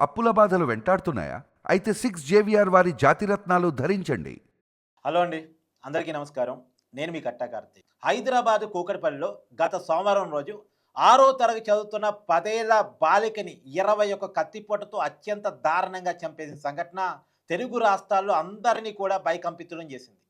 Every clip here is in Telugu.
అప్పుల బాధలు వెంటాడుతున్నాయా? అయితే సిక్స్ జేవిఆర్ వారి జాతిరత్నాలు ధరించండి. హలో అండి. అందరికీ నమస్కారం. నేను మీ కట్టా కార్తీక్. హైదరాబాద్ కూకట్పల్లిలో గత సోమవారం రోజు ఆరో తరగతి చదువుతున్న పదేళ్ళ బాలికని ఇరవై ఒక కత్తిపోటతో అత్యంత దారుణంగా చంపేసిన సంఘటన తెలుగు రాష్ట్రాల్లో అందరినీ కూడా భయకంపితులం చేసింది.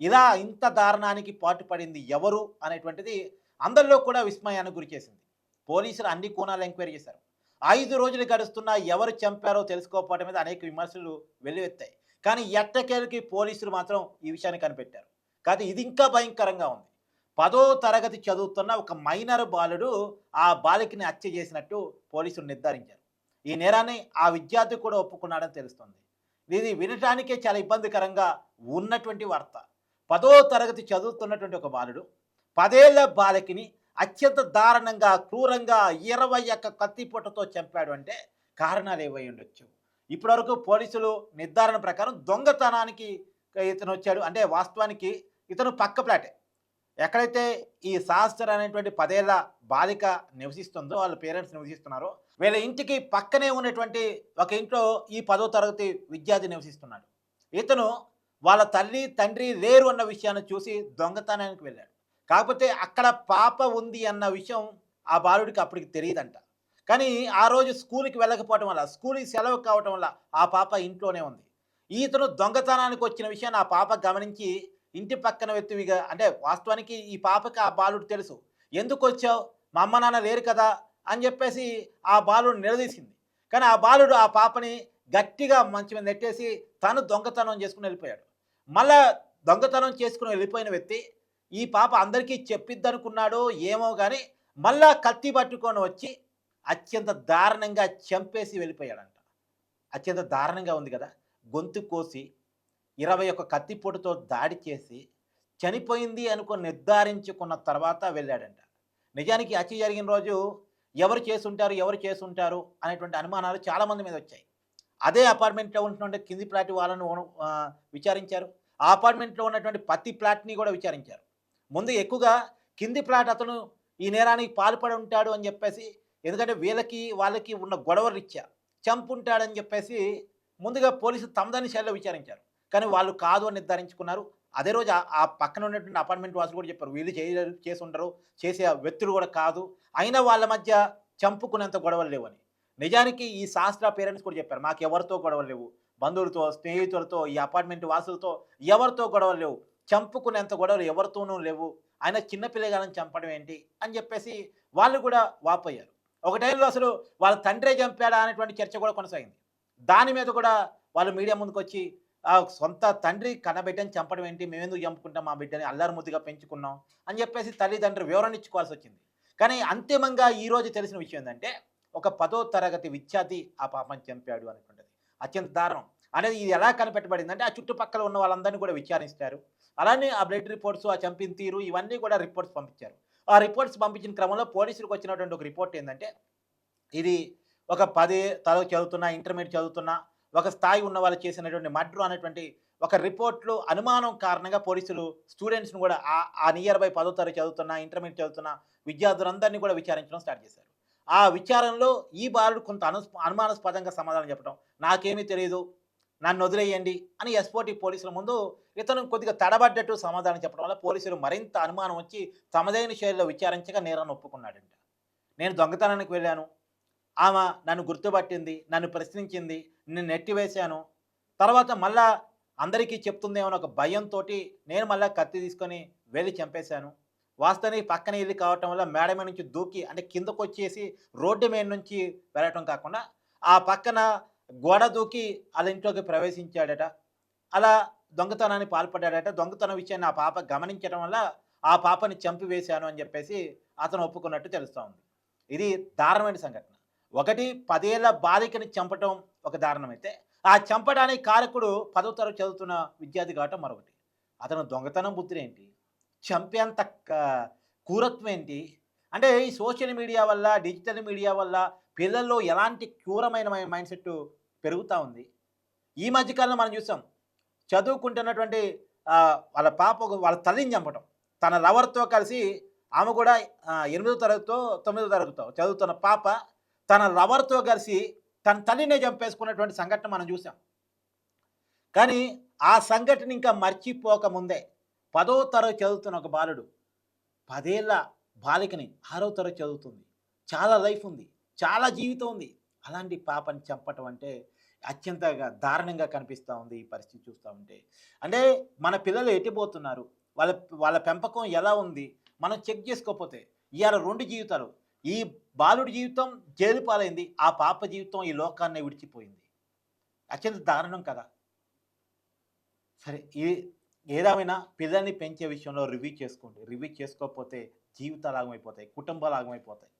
ఇలా ఇంత దారుణానికి పాటుపడింది ఎవరు అనేటువంటిది అందరిలో కూడా విస్మయానికి గురి చేసింది. పోలీసులు అన్ని కోణాలు ఎంక్వైరీ చేశారు. ఐదు రోజులు గడుస్తున్నా ఎవరు చంపారో తెలుసుకోకపోవడం మీద అనేక విమర్శలు వెల్లువెత్తాయి. కానీ ఎట్టకేలకి పోలీసులు మాత్రం ఈ విషయాన్ని కనిపెట్టారు. కాదు ఇది ఇంకా భయంకరంగా ఉంది. పదో తరగతి చదువుతున్న ఒక మైనర్ బాలుడు ఆ బాలికని హత్య చేసినట్టు పోలీసులు నిర్ధారించారు. ఈ నేరాన్ని ఆ విద్యార్థి కూడా ఒప్పుకున్నాడని తెలుస్తుంది. ఇది వినటానికే చాలా ఇబ్బందికరంగా ఉన్నటువంటి వార్త. పదో తరగతి చదువుతున్నటువంటి ఒక బాలుడు పదేళ్ళ బాలికని అత్యంత దారుణంగా క్రూరంగా ఇరవై యొక్క కత్తిపొట్టతో చంపాడు అంటే కారణాలు ఏవై ఉండొచ్చు? ఇప్పటివరకు పోలీసులు నిర్ధారణ ప్రకారం దొంగతనానికి ఇతను వచ్చాడు. అంటే వాస్తవానికి ఇతను పక్క ప్లాటే ఎక్కడైతే ఈ శాస్త్ర అనేటువంటి పదేళ్ళ బాలిక నివసిస్తుందో వాళ్ళ పేరెంట్స్ నివసిస్తున్నారో వీళ్ళ ఇంటికి పక్కనే ఉన్నటువంటి ఒక ఇంట్లో ఈ పదో తరగతి విద్యార్థి నివసిస్తున్నాడు. ఇతను వాళ్ళ తల్లి తండ్రి లేరు అన్న విషయాన్ని చూసి దొంగతనానికి వెళ్ళాడు. కాకపోతే అక్కడ పాప ఉంది అన్న విషయం ఆ బాలుడికి అప్పటికి తెలియదంట. కానీ ఆ రోజు స్కూల్కి వెళ్ళకపోవటం వల్ల స్కూల్కి సెలవు కావటం వల్ల ఆ పాప ఇంట్లోనే ఉంది. ఈతను దొంగతనానికి వచ్చిన విషయాన్ని ఆ పాప గమనించి ఇంటి పక్కన వ్యక్తివిగా అంటే వాస్తవానికి ఈ పాపకి ఆ బాలుడు తెలుసు. ఎందుకు వచ్చావు? మా అమ్మ నాన్న లేరు కదా? అని చెప్పేసి ఆ బాలుడు నిలదీసింది. కానీ ఆ బాలుడు ఆ పాపని గట్టిగా మంచి మీద నెట్టేసి తను దొంగతనం చేసుకుని వెళ్ళిపోయాడు. మళ్ళా దొంగతనం చేసుకుని వెళ్ళిపోయిన వ్యక్తి ఈ పాప అందరికీ చెప్పిద్దనుకున్నాడో ఏమో కానీ మళ్ళా కత్తి పట్టుకొని వచ్చి అత్యంత దారుణంగా చంపేసి వెళ్ళిపోయాడంట. అత్యంత దారుణంగా ఉంది కదా. గొంతు కోసి ఇరవై ఒక కత్తిపోటుతో దాడి చేసి చనిపోయింది అనుకుని నిర్ధారించుకున్న తర్వాత వెళ్ళాడంట. నిజానికి హత్య జరిగిన రోజు ఎవరు చేసుంటారు ఎవరు చేసుంటారు అనేటువంటి అనుమానాలు చాలామంది మీద వచ్చాయి. అదే అపార్ట్మెంట్లో ఉన్నటువంటి కింది ప్లాట్ వాళ్ళను విచారించారు. ఆ అపార్ట్మెంట్లో ఉన్నటువంటి పత్తి ప్లాట్ని కూడా విచారించారు. ముందు ఎక్కువగా కింది ప్లాట్ అతను ఈ నేరానికి పాల్పడి ఉంటాడు అని చెప్పేసి ఎందుకంటే వీళ్ళకి వాళ్ళకి ఉన్న గొడవ రీత్యా చంపుంటాడని చెప్పేసి ముందుగా పోలీసులు తమదని శైలిలో విచారించారు. కానీ వాళ్ళు కాదు అని నిర్ధారించుకున్నారు. అదే రోజు ఆ- ఆ పక్కన ఉన్నటువంటి అపార్ట్మెంట్ వాసులు కూడా చెప్పారు. వీళ్ళు చేయలేరు చేసి ఉండరు. చేసే వ్యక్తులు కూడా కాదు. అయినా వాళ్ళ మధ్య చంపుకునేంత గొడవలు లేవని నిజానికి ఈ శాస్త్ర పేరెంట్స్ కూడా చెప్పారు. మాకు ఎవరితో గొడవలు లేవు? బంధువులతో స్నేహితులతో ఈ అపార్ట్మెంట్ వాసులతో ఎవరితో గొడవలు లేవు? చంపుకునేంత గొడవలు ఎవరితోనూ లేవు. ఆయన చిన్నపిల్లగాలను చంపడం ఏంటి? అని చెప్పేసి వాళ్ళు కూడా వాపోయారు. ఒక టైంలో అసలు వాళ్ళ తండ్రే చంపాడా అనేటువంటి చర్చ కూడా కొనసాగింది. దాని మీద కూడా వాళ్ళు మీడియా ముందుకు వచ్చి ఆ సొంత తండ్రి కన్నబిడ్డని చంపడం ఏంటి? మేమెందుకు చంపుకుంటాం మా బిడ్డని? అల్లరి ముద్దుగా పెంచుకున్నాం. అని చెప్పేసి తల్లిదండ్రులు వివరణ ఇచ్చుకోవాల్సి వచ్చింది. కానీ అంతిమంగా ఈరోజు తెలిసిన విషయం ఏంటంటే ఒక పదో తరగతి విద్యార్థి ఆ పాపను చంపాడు అనుకుంటుంది. అత్యంత దారుణం. అనేది ఇది ఎలా కనిపెట్టబడింది అంటే ఆ చుట్టుపక్కల ఉన్న వాళ్ళందరినీ కూడా విచారిస్తారు. అలానే ఆ బ్లడ్ రిపోర్ట్స్ ఆ చంపిన తీరు ఇవన్నీ కూడా రిపోర్ట్స్ పంపించారు. ఆ రిపోర్ట్స్ పంపించిన క్రమంలో పోలీసులకు వచ్చినటువంటి ఒక రిపోర్ట్ ఏంటంటే ఇది ఒక పది తరగతి చదువుతున్న ఇంటర్మీడియట్ చదువుతున్న ఒక స్థాయి ఉన్న వాళ్ళు చేసినటువంటి మర్డర్ అనేటువంటి ఒక రిపోర్ట్లు అనుమానం కారణంగా పోలీసులు స్టూడెంట్స్ని కూడా ఆ ఆ నియర్ బై పదో తరగతి చదువుతున్న ఇంటర్మీడియట్ చదువుతున్న విద్యార్థులందరినీ కూడా విచారించడం స్టార్ట్ చేశారు. ఆ విచారణలో ఈ బాలుడు కొంత అను అనుమానాస్పదంగా సమాధానం చెప్పడం నాకేమీ తెలియదు నన్ను వదిలేయండి అని ఎస్పోటీ పోలీసుల ముందు ఇతను కొద్దిగా తడబడ్డట్టు సమాధానం చెప్పడం వల్ల పోలీసులు మరింత అనుమానం వచ్చి తమదైన శైలిలో విచారించగా నేరాన్ని ఒప్పుకున్నాడంట. నేను దొంగతనానికి వెళ్ళాను. ఆమె నన్ను గుర్తుపట్టింది నన్ను ప్రశ్నించింది నేను నెట్టివేశాను. తర్వాత మళ్ళా అందరికీ చెప్తుందేమో ఒక భయంతో నేను మళ్ళీ కత్తి తీసుకొని వెళ్ళి చంపేశాను. వాస్తవానికి పక్కన ఇల్లు కావటం వల్ల మేడ మీద నుంచి దూకి అంటే కిందకు వచ్చేసి రోడ్డు మీద నుంచి వెళ్ళటం కాకుండా ఆ పక్కన గోడ దూకి వాళ్ళ ఇంట్లోకి ప్రవేశించాడట. అలా దొంగతనాన్ని పాల్పడ్డాడట. దొంగతనం విషయాన్ని ఆ పాప గమనించడం వల్ల ఆ పాపని చంపివేశాను అని చెప్పేసి అతను ఒప్పుకున్నట్టు తెలుస్తూ ఉంది. ఇది దారుణమైన సంఘటన. ఒకటి పదేళ్ళ బాలికని చంపటం ఒక దారుణమైతే ఆ చంపడానికి కారకుడు పదో తరగతి చదువుతున్న విద్యార్థి కావటం మరొకటి. అతను దొంగతనం బుద్ధి ఏంటి చంపేంత క్రూరత్వం ఏంటి? అంటే ఈ సోషల్ మీడియా వల్ల డిజిటల్ మీడియా వల్ల పిల్లల్లో ఎలాంటి క్రూరమైన మైండ్ సెట్ పెరుగుతూ ఉంది. ఈ మధ్యకాలంలో మనం చూసాం చదువుకుంటున్నటువంటి వాళ్ళ పాప వాళ్ళ తల్లిని చంపటం. తన లవర్తో కలిసి ఆమె కూడా ఎనిమిదో తరగతితో తొమ్మిదో తరగతితో చదువుతున్న పాప తన లవర్తో కలిసి తన తల్లినే చంపేసుకున్నటువంటి సంఘటన మనం చూసాం. కానీ ఆ సంఘటన ఇంకా మర్చిపోకముందే పదో తరగతి చదువుతున్న ఒక బాలుడు పదేళ్ళ బాలికని ఆరో తరగతి చదువుతుంది. చాలా లైఫ్ ఉంది. చాలా జీవితం ఉంది. అలాంటి పాపని చంపటం అంటే అత్యంతగా దారుణంగా కనిపిస్తూ ఉంది ఈ పరిస్థితి చూస్తూ ఉంటే. అంటే మన పిల్లలు ఎట్టిపోతున్నారు? వాళ్ళ వాళ్ళ పెంపకం ఎలా ఉంది? మనం చెక్ చేసుకోకపోతే ఇవాళ రెండు జీవితాలు. ఈ బాలుడి జీవితం జైలు పాలైంది ఆ పాప జీవితం ఈ లోకాన్ని విడిచిపోయింది. అత్యంత దారుణం కదా. సరే ఈ ఏదేమైనా పిల్లల్ని పెంచే విషయంలో రివ్యూ చేసుకోండి. రివ్యూ చేసుకోకపోతే జీవితాలు ఆగమైపోతాయి కుటుంబాలు ఆగమైపోతాయి.